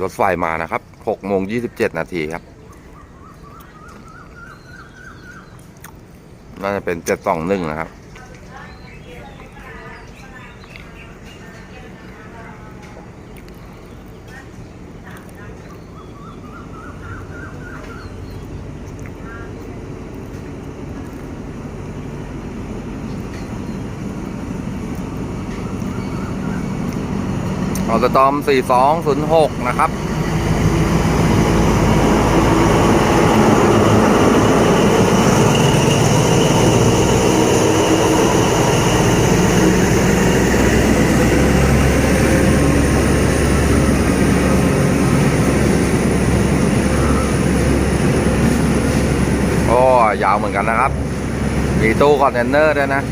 รถไฟมานะครับ6โมง27 นาทีครับ น่าจะเป็น 721 นะครับ ออสตอม 4206 นะครับโอ้ยาวเหมือนกันนะครับ มีตู้คอนเทนเนอร์ด้วยนะ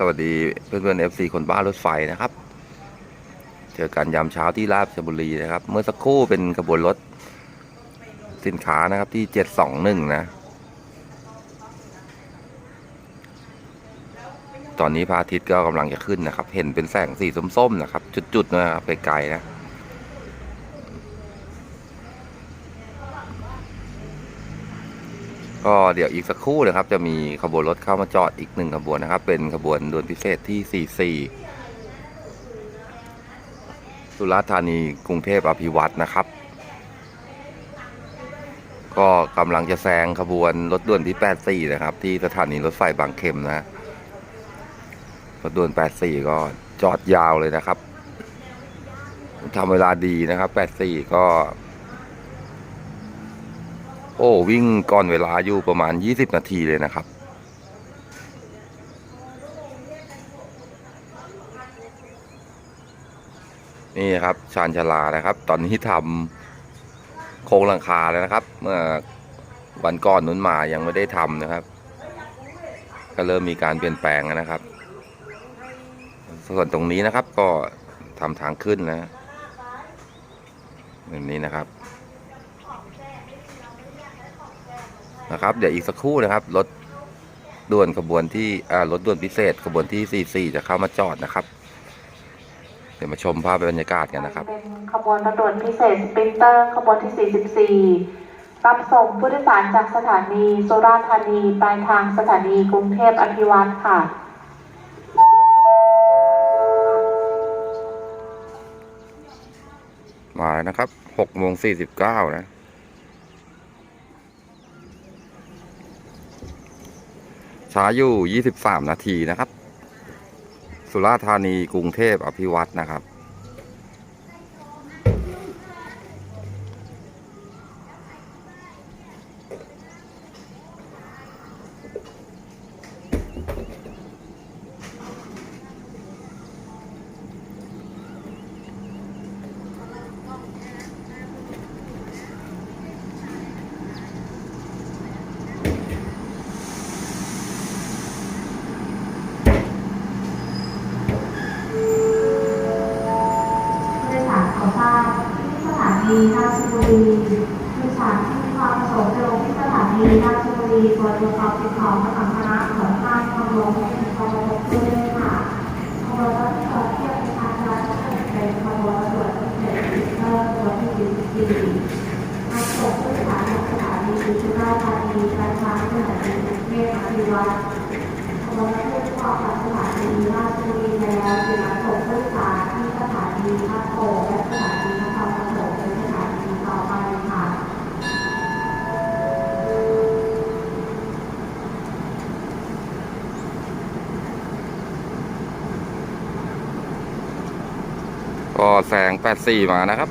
สวัสดีเพื่อนเพื่อนเอฟซีคนบ้ารถไฟนะครับ เจอกันยามเช้าที่ราชบุรีนะครับ เมื่อสักครู่เป็นขบวนรถสินค้านะครับที่เจ็ดสองหนึ่งนะ ตอนนี้พระอาทิตย์ก็กำลังจะขึ้นนะครับ เห็นเป็นแสงสีส้มๆนะครับ จุดๆนะครับไกลๆนะ ก็เดี๋ยวอีกสักครู่นะครับจะมีขบวนรถเข้ามาจอดอีกหนึ่งขบวนนะครับ เป็นขบวนด่วนพิเศษที่ 44 สุราษฎร์ธานีกรุงเทพอภิวัตรนะครับ ก็กำลังจะแซงขบวนรถด่วนที่ 84 นะครับ ที่สถานีรถไฟบางเข็มนะรถด่วน 84 ก็จอดยาวเลยนะครับทำเวลาดีนะครับ 84 ก็ โอ้วิ่งก่อนเวลาอยู่ประมาณ 20 นาทีเลยนะครับ นี่ครับชานชาลานะครับ ตอนนี้ทำโครงหลังคาแล้วนะครับ เมื่อวันก่อนนู้นมายังไม่ได้ทำนะครับ ก็เริ่มมีการเปลี่ยนแปลงนะครับ ส่วนตรงนี้นะครับก็ทำทางขึ้นนะแบบนี้นะครับ นะครับ เดี๋ยวอีกสักครู่นะครับรถด่วนขบวนที่อ่ารถด่วนพิเศษขบวนที่ 44 จะเข้ามาจอดนะครับ เดี๋ยวมาชมภาพบรรยากาศกันนะครับ เป็นขบวนรถด่วนพิเศษสปรินเตอร์ขบวนที่ 44 รับส่งผู้โดยสารจากสถานีสุราษฎร์ธานีปลายทางสถานีกรุงเทพอภิวัตรค่ะ มาแล้วนะครับ6โมง49นะ ช้าอยู่ 23 นาทีนะครับ สุราษฎร์ธานีกรุงเทพอภิวัตนะครับ ผู้โดยสารขอทราบที่สถา นีราชบุรีผู้โดยสารที่มีความประสงค์จะลงที่สถานีราชบุรีควตรวจสอบสิ่งของและสัมภาระของท่านความลงให้เป็นความประสงค์ด้วยค่ะขบวนรถที่ออเที่ยวประชาชนเป็นขบวนรถด่วนพิเศษเริ่ม44รับส่งผู้สารสถานีสุราษฎร์ธานีปลายทางสถานีกรุงเทพอภิวัตรขบวนรถตู้ออกจากสถานีราชบุรีแล้วจึงรับส่งผู้สารที่สถานีพัทโพและสถานีนครปฐมเป็นสถานีต่อไปค่ะ ก็แสง 84 มานะครับ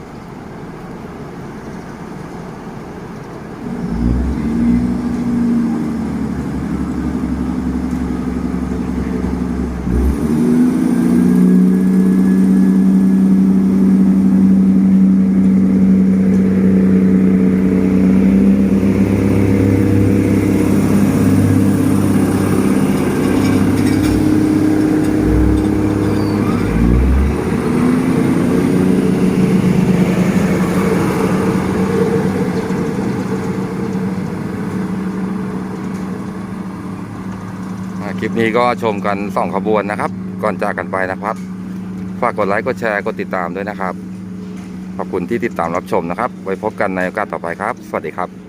นี่ก็ชมกัน2ขบวนนะครับ ก่อนจากกันไปนะครับ ฝากกดไลค์กดแชร์กดติดตามด้วยนะครับ ขอบคุณที่ติดตามรับชมนะครับ ไว้พบกันในโอกาสต่อไปครับ สวัสดีครับ